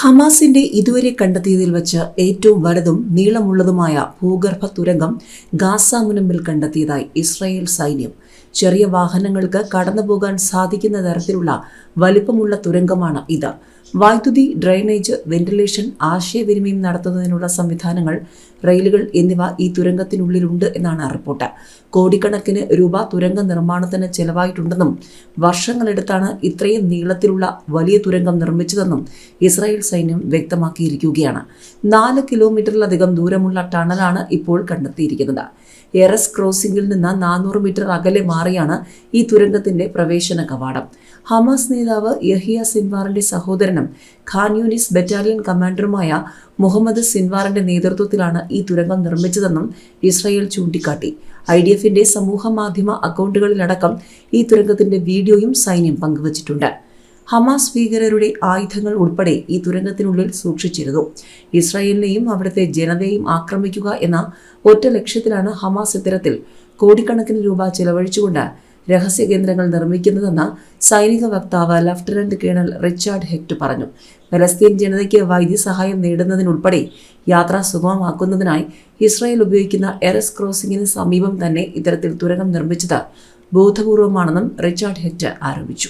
ഹമാസിന്റെ ഇതുവരെ കണ്ടെത്തിയതിൽ വച്ച് ഏറ്റവും വലുതും നീളമുള്ളതുമായ ഭൂഗർഭ തുരങ്കം ഗാസ മുനമ്പിൽ കണ്ടെത്തിയതായി ഇസ്രായേൽ സൈന്യം. ചെറിയ വാഹനങ്ങൾക്ക് കടന്നുപോകാൻ സാധിക്കുന്ന തരത്തിലുള്ള വലിപ്പമുള്ള തുരങ്കമാണ് ഇത്. വൈദ്യുതി ഡ്രൈനേജ് വെന്റിലേഷൻ ആശയവിനിമയം നടത്തുന്നതിനുള്ള സംവിധാനങ്ങൾ റെയിലുകൾ എന്നിവ ഈ തുരങ്കത്തിനുള്ളിലുണ്ട് എന്നാണ് റിപ്പോർട്ട്. കോടിക്കണക്കിന് രൂപ തുരങ്ക നിർമ്മാണത്തിന് ചെലവായിട്ടുണ്ടെന്നും വർഷങ്ങളെടുത്താണ് ഇത്രയും നീളത്തിലുള്ള വലിയ തുരങ്കം നിർമ്മിച്ചതെന്നും ഇസ്രായേൽ സൈന്യം വ്യക്തമാക്കിയിരിക്കുകയാണ്. നാല് കിലോമീറ്ററിലധികം ദൂരമുള്ള ടണലാണ് ഇപ്പോൾ കണ്ടെത്തിയിരിക്കുന്നത്. എറസ് ക്രോസിംഗിൽ നിന്ന് നാനൂറ് മീറ്റർ അകലെ മാറിയാണ് ഈ തുരങ്കത്തിന്റെ പ്രവേശന കവാടം. ഹമാസ് നേതാവ് യഹിയ സിൻവാറിന്റെ സഹോദരനും ഖാൻ യൂനിസ് ബറ്റാലിയൻ കമാൻഡറുമായ മുഹമ്മദ് സിൻവാറിന്റെ നേതൃത്വത്തിലാണ് ഈ തുരങ്കം നിർമ്മിച്ചതെന്നും ഇസ്രായേൽ ചൂണ്ടിക്കാട്ടി. ഐ ഡി എഫിന്റെ സമൂഹ മാധ്യമ അക്കൗണ്ടുകളിലടക്കം ഈ തുരങ്കത്തിന്റെ വീഡിയോയും സൈന്യം പങ്കുവച്ചിട്ടുണ്ട്. ഹമാസ് ഭീകരരുടെ ആയുധങ്ങൾ ഉൾപ്പെടെ ഈ തുരങ്കത്തിനുള്ളിൽ സൂക്ഷിച്ചിരുന്നു. ഇസ്രായേലിനെയും അവിടുത്തെ ജനതയെയും ആക്രമിക്കുക എന്ന ഒറ്റ ലക്ഷ്യത്തിലാണ് ഹമാസ് ഇത്തരത്തിൽ കോടിക്കണക്കിന് രൂപ ചെലവഴിച്ചുകൊണ്ട് രഹസ്യ കേന്ദ്രങ്ങൾ നിർമ്മിക്കുന്നതെന്ന് സൈനിക വക്താവ് ലഫ്റ്റനന്റ് കേണൽ റിച്ചാർഡ് ഹെക്ട് പറഞ്ഞു. പലസ്തീൻ ജനതയ്ക്ക് വൈദ്യസഹായം നേടുന്നതിനുൾപ്പെടെ യാത്ര സുഗമമാക്കുന്നതിനായി ഇസ്രായേൽ ഉപയോഗിക്കുന്ന എറസ് ക്രോസിംഗിന് സമീപം തന്നെ ഇത്തരത്തിൽ തുരങ്കം നിർമ്മിച്ചത് ബോധപൂർവമാണെന്നും റിച്ചാർഡ് ഹെക്ട് ആരോപിച്ചു.